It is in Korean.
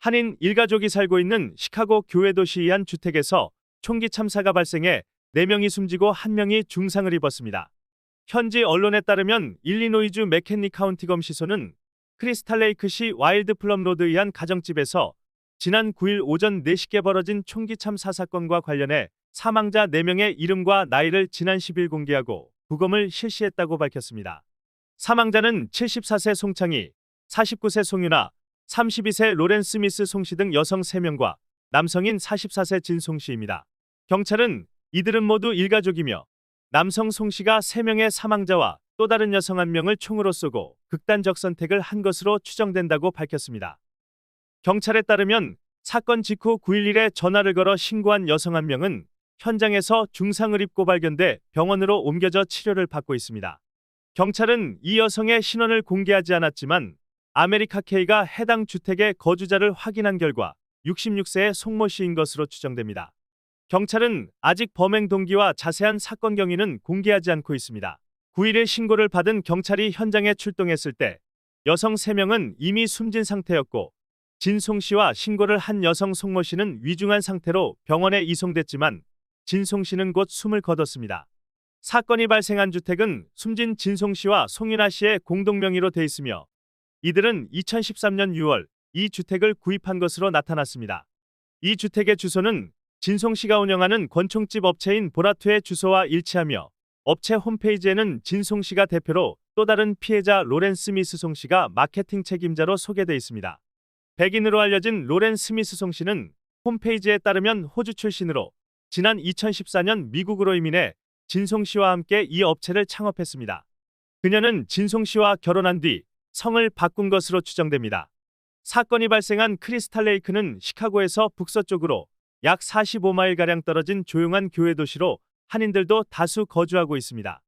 한인 일가족이 살고 있는 시카고 교회 도시의 한 주택에서 총기 참사가 발생해 4명이 숨지고 1명이 중상을 입었습니다. 현지 언론에 따르면 일리노이주 맥켄니 카운티 검 시소는 크리스탈레이크시 와일드 플럼 로드의 한 가정집에서 지난 9일 오전 4시께 벌어진 총기 참사 사건과 관련해 사망자 4명의 이름과 나이를 지난 10일 공개하고 부검을 실시했다고 밝혔습니다. 사망자는 74세 송창희, 49세 송윤아, 32세 로렌 스미스 송씨 등 여성 3명과 남성인 44세 진송 씨입니다. 경찰은 이들은 모두 일가족이며 남성 송 씨가 3명의 사망자와 또 다른 여성 1명을 총으로 쏘고 극단적 선택을 한 것으로 추정된다고 밝혔습니다. 경찰에 따르면 사건 직후 911에 전화를 걸어 신고한 여성 1명은 현장에서 중상을 입고 발견돼 병원으로 옮겨져 치료를 받고 있습니다. 경찰은 이 여성의 신원을 공개하지 않았지만 아메리카 K가 해당 주택의 거주자를 확인한 결과 66세의 송모 씨인 것으로 추정됩니다. 경찰은 아직 범행 동기와 자세한 사건 경위는 공개하지 않고 있습니다. 9일에 신고를 받은 경찰이 현장에 출동했을 때 여성 3명은 이미 숨진 상태였고 진송 씨와 신고를 한 여성 송모 씨는 위중한 상태로 병원에 이송됐지만 진송 씨는 곧 숨을 거뒀습니다. 사건이 발생한 주택은 숨진 진송 씨와 송윤아 씨의 공동 명의로 돼 있으며 이들은 2013년 6월 이 주택을 구입한 것으로 나타났습니다. 이 주택의 주소는 진송 씨가 운영하는 권총집 업체인 보라투의 주소와 일치하며 업체 홈페이지에는 진송 씨가 대표로 또 다른 피해자 로렌 스미스 송 씨가 마케팅 책임자로 소개돼 있습니다. 백인으로 알려진 로렌 스미스 송 씨는 홈페이지에 따르면 호주 출신으로 지난 2014년 미국으로 이민해 진송 씨와 함께 이 업체를 창업했습니다. 그녀는 진송 씨와 결혼한 뒤 성을 바꾼 것으로 추정됩니다. 사건이 발생한 크리스탈 레이크는 시카고에서 북서쪽으로 약 45마일가량 떨어진 조용한 교회 도시로 한인들도 다수 거주하고 있습니다.